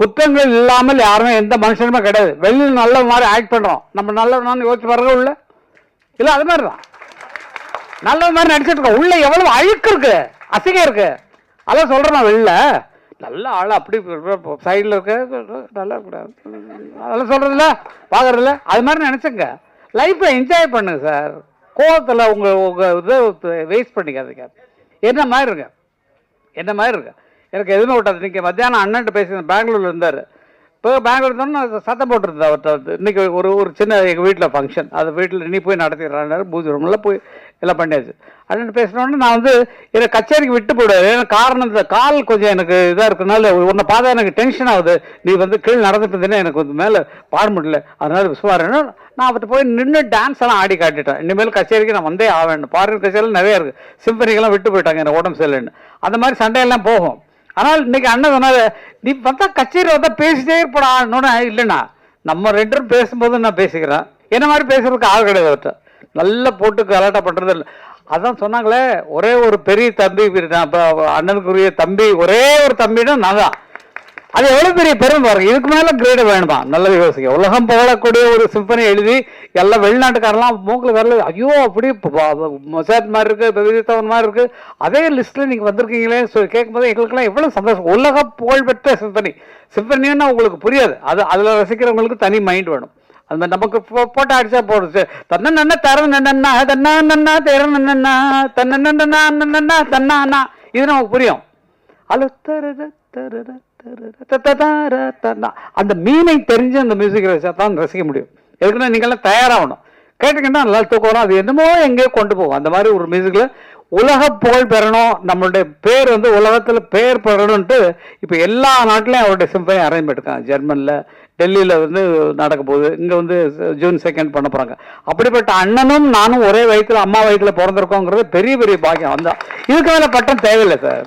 குற்றங்கள் இல்லாமல் யாருமே எந்த மனுஷனுமே கிடையாது. வெளியில் நல்ல மாதிரி ஆக்ட் பண்ணுறோம் நம்ம நல்லவனான்னு யோசிச்சு பாருங்க உள்ள. இல்லை அது மாதிரி தான். நல்ல மாதிரி நடிச்சிட்டு இருக்கோம். உள்ள எவ்வளவு அழுக்கு இருக்கு. அசிங்கம் இருக்கு. அதான் சொல்கிறேன் வெளில. நல்ல ஆள் அப்படி சைடில் இருக்க நல்லா கூடாது அதெல்லாம் சொல்கிறதில்ல பார்க்குறதில்ல அது மாதிரி நினச்சிங்க. லைஃப்பை என்ஜாய் பண்ணுங்க சார் கோவத்தில் உங்கள் உங்கள் இதை வேஸ்ட் பண்ணிக்காதீங்க. என்ன மாதிரி இருங்க என்ன மாதிரி இருக்கு? எனக்கு எதுவுமே விட்டாது. இன்றைக்கி மத்தியானம் அண்ணன்ட்டு பேசினேன் பெங்களூரில் இருந்தார். இப்போ பெங்களூர் இருந்தோம்னா சத்தம் போட்டுருந்தேன் அவர்கிட்ட வந்து ஒரு ஒரு சின்ன எங்கள் வீட்டில் ஃபங்க்ஷன் அது வீட்டில் நீ போய் நடத்திடுறாரு பூஜை ரூமில் போய் எல்லாம் பண்ணியாச்சு. அண்ணன் பேசினோடனே நான் வந்து எனக்கு கச்சேரிக்கு விட்டு போயிடுவாரு. ஏன்னா காரணம் இந்த கால் கொஞ்சம் எனக்கு இதாக இருக்கனால உன்னை பார்த்தா எனக்கு டென்ஷன் ஆகுது. நீ வந்து கீழே நடந்துட்டு இருந்தீங்கன்னா எனக்கு வந்து மேலே பாட முடியல. அதனால விசுவாரன்னு நான் அவர்கிட்ட போய் நின்று டான்ஸ் எல்லாம் ஆடி காட்டிட்டேன். இனிமேல் கச்சேரிக்கு நான் வந்தே ஆவேன். பாடல் கச்சேரியில் நிறைய இருக்குது சிம்பனிக்கெல்லாம் விட்டு போயிட்டாங்க எனக்கு உடம்பு சரியில்லைன்னு. அந்த மாதிரி சண்டையெல்லாம் போகும். ஆனால் இன்னைக்கு அண்ணன் சொன்னார் நீ பார்த்தா கச்சேரி வந்தா பேசிட்டே இருப்படான்னு இல்லைண்ணா. நம்ம ரெண்டு பேரும் பேசும்போது நான் பேசிக்கிறேன். என்ன மாதிரி பேசுறதுக்கு ஆள் கிடையாது அவர்கிட்ட. நல்லா போட்டு கலாட்டா பண்றது இல்லை. அதான் சொன்னாங்களே ஒரே ஒரு பெரிய தம்பி அண்ணனுக்குரிய தம்பி ஒரே ஒரு தம்பினா நான் தான். அது எவ்வளவு பெரிய பெருமை பாருங்க. இதுக்கு மேல கிரேடு வேணுமா? நல்ல யோசிக்க உலகம் போகக்கூடிய ஒரு சிம்பனி எழுதி எல்லாம் வெளிநாட்டுக்காரெல்லாம் மூக்கில் வரல ஐயோ அப்படி மொசாத் மாதிரி இருக்கு விஜயத்தவன் மாதிரி இருக்கு. அதே லிஸ்ட்ல நீங்க வந்திருக்கீங்களே சொல்லி கேட்கும்போது எங்களுக்கெல்லாம் எவ்வளவு சந்தோஷம். உலக புகழ்பெற்ற சிம்பனி சிம்பனின்னா உங்களுக்கு புரியாது. அது அதுல ரசிக்கிறவங்களுக்கு தனி மைண்ட் வேணும். அது மாதிரி நமக்கு போ- அடிச்சா போடுச்சு தன்ன நன்ன தர நன்னா தன்னா நன்னா தேர நன்னா தன்ன நன்னா நன்னா தன்னா அண்ணா இது நமக்கு புரியும். அலு தரர தரர அந்த மீனை தெரிஞ்சு அந்த மியூசிக்கை ரசிச்சா தான் ரசிக்க முடியும் எதுக்குன்னா நீங்கள்லாம் தயாராகணும் கேட்டீங்கன்னா நல்லா தூக்கம் வரும் அது என்னமோ எங்கேயோ கொண்டு போகும் அந்த மாதிரி ஒரு மியூசிக்கில் உலக புகழ் பெறணும் நம்மளுடைய பேர் வந்து உலகத்தில் பேர் பெறணும்ட்டு இப்போ எல்லா நாட்டிலையும் அவருடைய சிம்பனி அரேஞ்ச் பண்ணிருக்காங்க ஜெர்மனில் டெல்லியில் வந்து நடக்க போகுது இங்கே வந்து ஜூன் செகண்ட் பண்ண போகிறாங்க அப்படிப்பட்ட அண்ணனும் நானும் ஒரே வயத்தில் அம்மா வயத்தில் பிறந்திருக்கோங்கிறது பெரிய பெரிய பாக்கியம் அந்த இதுக்கு மேலே பட்டம் தேவையில்லை சார்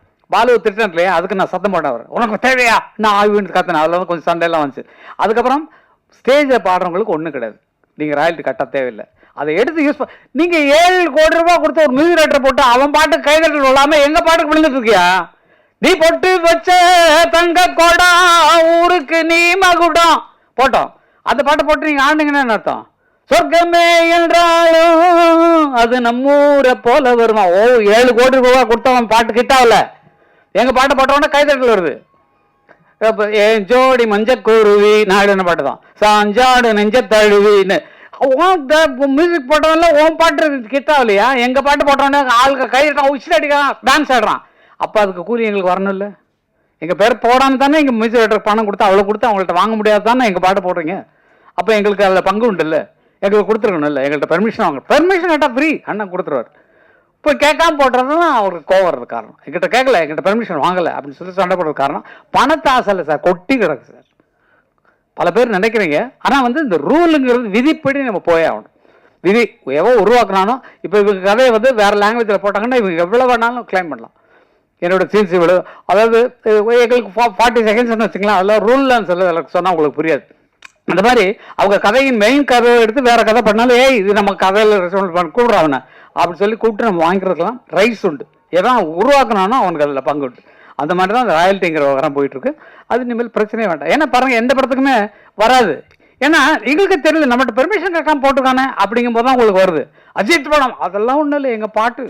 பாலு திட்டம் இல்லையா அதுக்கு நான் சத்தம் போட்டேன் அவர். உனக்கு தேவையா? நான் ஆய்வுன்னு கத்தினேன். அதில் வந்து கொஞ்சம் சண்டையெல்லாம் வந்துச்சு. அதுக்கப்புறம் ஸ்டேஜில் பாடுறவங்களுக்கு ஒன்றும் கிடையாது. நீங்கள் ராயல்ட்டி கட்ட தேவையில்லை. அதை எடுத்து யூஸ் பண்ண நீங்கள் ஏழு கோடி ரூபா கொடுத்த ஒரு மியூசிக் ரைட்டர் போட்டு அவன் பாட்டுக்கு கைதட்டல் விழாமல் எங்கள் பாட்டுக்கு விழுந்துட்டு இருக்கியா? நீ பொட்டு வச்ச தங்க கொடா ஊருக்கு நீ மகுடம். போட்டோம். அந்த பாட்டை போட்டு நீங்கள் ஆடுனீங்கன்னா என்ன அர்த்தம்? சொர்க்கமே என்றாலும் அது நம்ம ஊரை போல வருமா? ஓ ஏழு கோடி ரூபா கொடுத்தவன் பாட்டு கிட்டாவில்லை எங்கள் பாட்டை போட்டவொடனே கைதட்டல் வருது. என் ஜோடி மஞ்சக்குருவி நாடு பாட்டு தான் சாஞ்சாடு நெஞ்ச தழுவின்னு மியூசிக் போட்டவன்ல உன் பாட்டு கித்தா இல்லையா எங்கள் பாட்டு போட்டவனே ஆளுக்கு கைதட்டான் உச்சில் அடிக்கிறான் டான்ஸ் ஆடுறான். அப்போ அதுக்கு கூலி எங்களுக்கு வரணும் இல்லை எங்கள் பேர் போடாமல் தானே எங்கள் மியூசிக் டைரக்டர் பணம் கொடுத்து அவ்வளோ கொடுத்து அவங்கள்ட்ட வாங்க முடியாது தானே எங்கள் பாட்டு போடுறீங்க? அப்போ எங்களுக்கு அதில் பங்கு உண்டு இல்லை எங்களுக்கு கொடுத்துருக்கணும் இல்லை எங்கள்கிட்ட பெர்மிஷன் வாங்க. பெர்மிஷன் கேட்டால் ஃப்ரீ அண்ணன் கொடுத்துருவார். இப்போ கேட்காம போடுறது தான் அவருக்கு கோவம் வர்றது காரணம். என்கிட்ட கேட்கல என்கிட்ட பெர்மிஷன் வாங்கலை அப்படின்னு சொல்லி சண்டை போடுறது காரணம். பணத்தை ஆசை இல்லை சார் கொட்டி கிடக்கு சார். பல பேர் நினைக்கிறீங்க. ஆனால் வந்து இந்த ரூலுங்கிறது விதிப்படி நம்ம போயே ஆகணும். விதி எவோ உருவாக்குனானோ இப்போ இவங்க கதையை வந்து வேறு லாங்குவேஜில் போட்டாங்கன்னா இவங்க எவ்வளோ வேணாலும் கிளைம் பண்ணலாம். என்னோட சீன்ஸ் இவ்வளோ அதாவது அஹ், எங்களுக்கு ஃபார்ட்டி செகண்ட்ஸ்னு வச்சுக்கலாம் அதில் ரூல்லாம் சொல்ல சொன்னால் உங்களுக்கு புரியாது. அந்த மாதிரி அவங்க கதையின் மெயின் கதையை எடுத்து வேற கதை பண்ணாலும் ஏய் இது நம்ம கதையில் ரெஸ்பான்ஸ் பண்ண கூப்பிட்ற அவனை. அப்படின்னு சொல்லி கூப்பிட்டு நம்ம வாங்கிக்கிறதுலாம் ரைட்ஸ் உண்டு. எதான் உருவாக்குனானோ அவனுக்கு அதில் பங்கு உண்டு. அந்த மாதிரி தான் அந்த ராயல்ட்டிங்கிற விவகாரம் போயிட்டு இருக்கு அது இனிமேல் பிரச்சனையே வேண்டாம். ஏன்னா பாருங்க எந்த படத்துக்குமே வராது. ஏன்னா எங்களுக்கு தெரியல நம்மகிட்ட பெர்மிஷன் கேட்காம போட்டுக்கானே அப்படிங்கும் போது தான் உங்களுக்கு வருது. அஜித் படம் அதெல்லாம் ஒன்றும் இல்லை எங்கள் பாட்டு.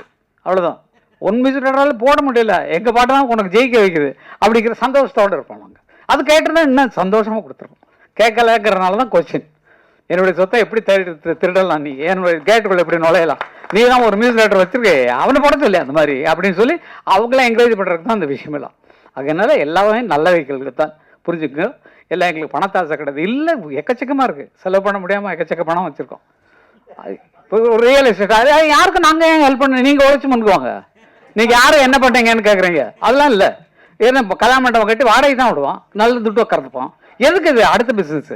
அவ்வளோதான் ஒன் மியூசிக் போட முடியல. எங்கள் பாட்டு தான் உனக்கு ஜெயிக்க வைக்குது. அப்படிங்கிற சந்தோஷத்தோடு இருப்போம் நாங்கள் அது கேட்டிருந்தா இன்னும் சந்தோஷமாக கொடுத்துருவோம் கேட்கலங்கிறனால தான் கொஸ்டின் என்னுடைய சொத்தை எப்படி திருட திருடலாம் நீ? என்னுடைய கேட்டுக்குள்ள எப்படி நுழையலாம். நீ தான் ஒரு மியூசிக் டேரக்டர் வச்சிருக்கே அவனை போட சொல்லி அந்த மாதிரி அப்படின்னு சொல்லி அவங்களாம் என்கரேஜ் பண்ணுறதுக்கு தான் அந்த விஷயம் எல்லாம் அதனால எல்லாமே நல்ல வைக்கிறதுக்கு தான். புரிஞ்சுக்கங்க? எல்லாம் எங்களுக்கு பணத்தாசை கிடையாது. இல்லை எக்கச்சக்கமாக இருக்குது செலவு பண்ண முடியாமல் எக்கச்சக்க பணம் வச்சுருக்கோம். இப்போ ஒரு ரியல் எஸ்டேட் அது யாருக்கும் நாங்கள் ஏன் ஹெல்ப் பண்ண நீங்கள் உழைச்சி முன்னுக்குவாங்க? நீங்கள் யாரும் என்ன பண்ணுறீங்கன்னு கேட்குறீங்க அதெல்லாம் இல்லை. ஏன்னா இப்போ கல்யாண மண்டபம் கட்டி வாடகை தான் விடுவோம் நல்ல துட்டு உட்காந்துப்போம் எதுக்கு இது அடுத்த பிஸ்னஸ்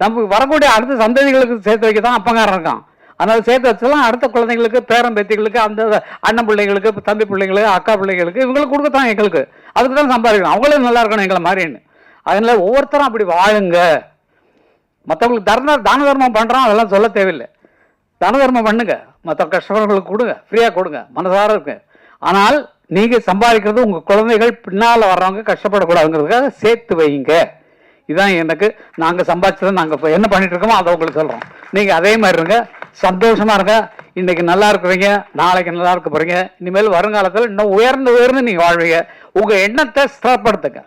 நம்ம வரக்கூடிய அடுத்த சந்ததிகளுக்கு சேர்த்து வைக்க தான் அப்பங்காரன் இருக்கான். அதனால சேர்த்து வச்சலாம் அடுத்த குழந்தைங்களுக்கு பேரன் பேத்திகளுக்கு அந்த அண்ணன் பிள்ளைங்களுக்கு தம்பி பிள்ளைங்களுக்கு அக்கா பிள்ளைங்களுக்கு இவங்களுக்கு கொடுக்கத்தான் எங்களுக்கு. அதுக்கு தான் சம்பாதிக்கணும். அவங்களும் நல்லா இருக்கணும் எங்களை மாதிரின்னு. அதனால ஒவ்வொருத்தரும் அப்படி வாழுங்க. மற்றவங்களுக்கு தர்ம தான தர்மம் பண்ணுறோம் அதெல்லாம் சொல்ல தேவையில்லை. தான தர்மம் பண்ணுங்க. மற்ற கஷ்டப்படுறவங்களுக்கு கொடுங்க. ஃப்ரீயாக கொடுங்க. மனசார இருக்கு ஆனால் நீங்கள் சம்பாதிக்கிறது உங்கள் குழந்தைகள் பின்னால் வர்றவங்க கஷ்டப்படக்கூடாதுங்கிறதுக்காக சேர்த்து வைங்க. இதான் எனக்கு நாங்கள் சம்பாதிச்சதை நாங்கள் இப்போ என்ன பண்ணிட்டு இருக்கோமோ அதை உங்களுக்கு சொல்கிறோம் நீங்கள் அதே மாதிரி இருங்க. சந்தோஷமாக இருங்க. இன்னைக்கு நல்லா இருக்கிறீங்க. நாளைக்கு நல்லா இருக்க போறீங்க. இனிமேல் வருங்காலத்தில் இன்னும் உயர்ந்து உயர்ந்து நீங்கள் வாழ்வீங்க. உங்கள் எண்ணத்தை ஸ்திரப்படுத்துங்க